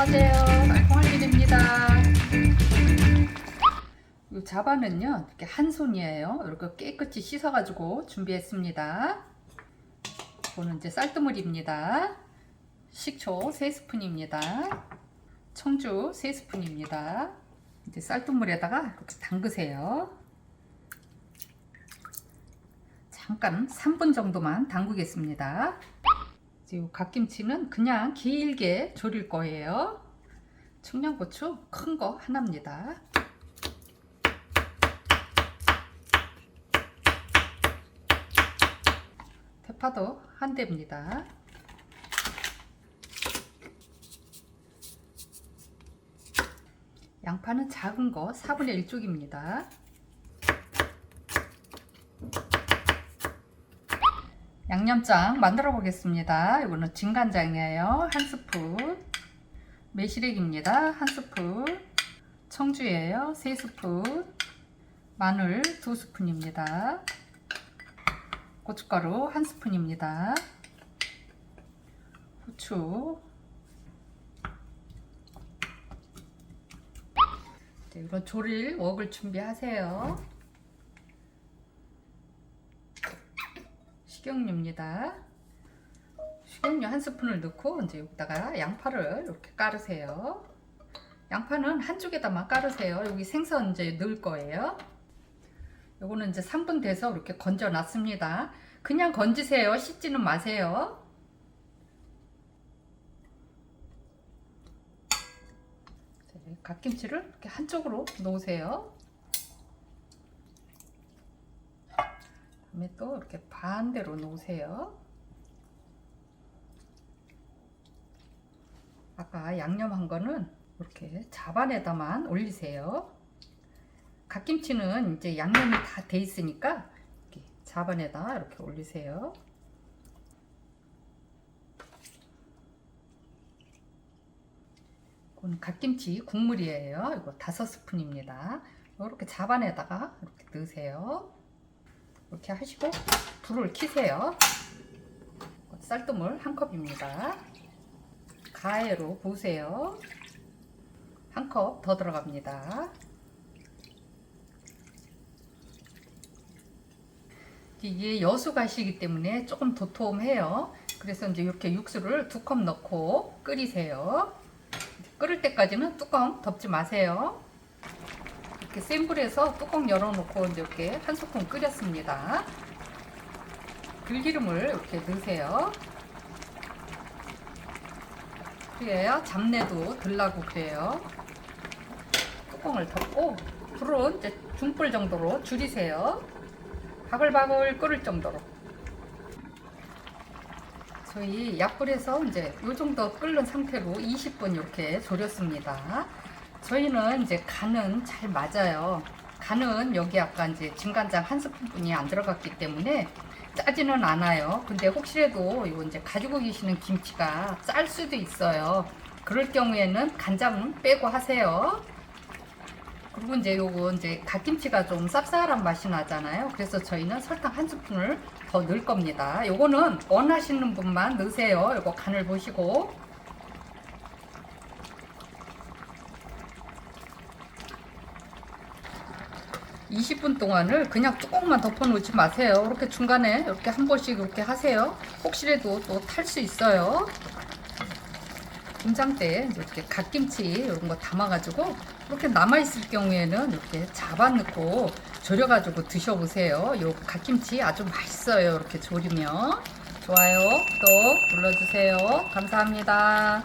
안녕하세요. 알콩알밀입니다. 이 자반은요, 이렇게 한 손이에요. 이렇게 깨끗이 씻어가지고 준비했습니다. 이거는 이제 쌀뜨물입니다. 식초 3스푼입니다. 청주 3스푼입니다. 이제 쌀뜨물에다가 이렇게 담그세요. 잠깐 3분 정도만 담그겠습니다. 이 갓김치는 그냥 길게 졸일 거예요. 청양고추 큰 거 하나입니다. 대파도 한 대입니다. 양파는 작은 거 4분의 1쪽입니다. 양념장 만들어 보겠습니다. 이거는 진간장이에요. 한 스푼. 매실액입니다. 한 스푼. 청주예요. 세 스푼. 마늘 두 스푼입니다. 고춧가루 한 스푼입니다. 후추. 네, 이런 조릴 웍을 준비하세요. 식용유입니다. 식용유 한 스푼을 넣고 이제 여기다가 양파를 이렇게 깔으세요. 양파는 한쪽에다만 깔으세요. 여기 생선 이제 넣을 거예요. 요거는 이제 3분 돼서 이렇게 건져 놨습니다. 그냥 건지세요. 씻지는 마세요. 갓김치를 이렇게 한쪽으로 놓으세요. 다음에 또 이렇게 반대로 놓으세요. 아까 양념한 거는 이렇게 자반에다만 올리세요. 갓김치는 이제 양념이 다 돼 있으니까 이렇게 자반에다 이렇게 올리세요. 이건 갓김치 국물이에요. 이거 다섯 스푼입니다. 이렇게 자반에다가 이렇게 넣으세요. 이렇게 하시고 불을 켜세요. 쌀뜨물 한 컵입니다. 가해로 부으세요. 한 컵 더 들어갑니다. 이게 여수가시기 때문에 조금 도톰해요. 그래서 이제 이렇게 육수를 두 컵 넣고 끓이세요. 끓을 때까지는 뚜껑 덮지 마세요. 이렇게 센 불에서 뚜껑 열어놓고 이렇게 한 스푼 끓였습니다. 들기름을 이렇게 넣으세요. 그래야 잡내도 들라고 그래요. 뚜껑을 덮고 불은 이제 중불 정도로 줄이세요. 바글바글 끓을 정도로. 저희 약불에서 이제 이 정도 끓는 상태로 20분 이렇게 졸였습니다. 저희는 이제 간은 잘 맞아요. 간은 여기 아까 이제 진간장 한 스푼뿐이 안 들어갔기 때문에 짜지는 않아요. 근데 혹시라도 이거 이제 가지고 계시는 김치가 짤 수도 있어요. 그럴 경우에는 간장 빼고 하세요. 그리고 이제 요거 이제 갓김치가 좀 쌉쌀한 맛이 나잖아요. 그래서 저희는 설탕 한 스푼을 더 넣을 겁니다. 요거는 원하시는 분만 넣으세요. 요거 간을 보시고. (20분) 동안을 그냥 뚜껑만 덮어 놓지 마세요 이렇게 중간에 이렇게 한 번씩 이렇게 하세요 혹시라도 또 탈 수 있어요 김장때 이렇게 갓김치 이런 거 담아가지고 이렇게 남아있을 경우에는 이렇게 잡아 넣고 졸여가지고 드셔보세요. 요 갓김치 아주 맛있어요. 이렇게 졸이면. 좋아요, 구독 눌러주세요. 감사합니다.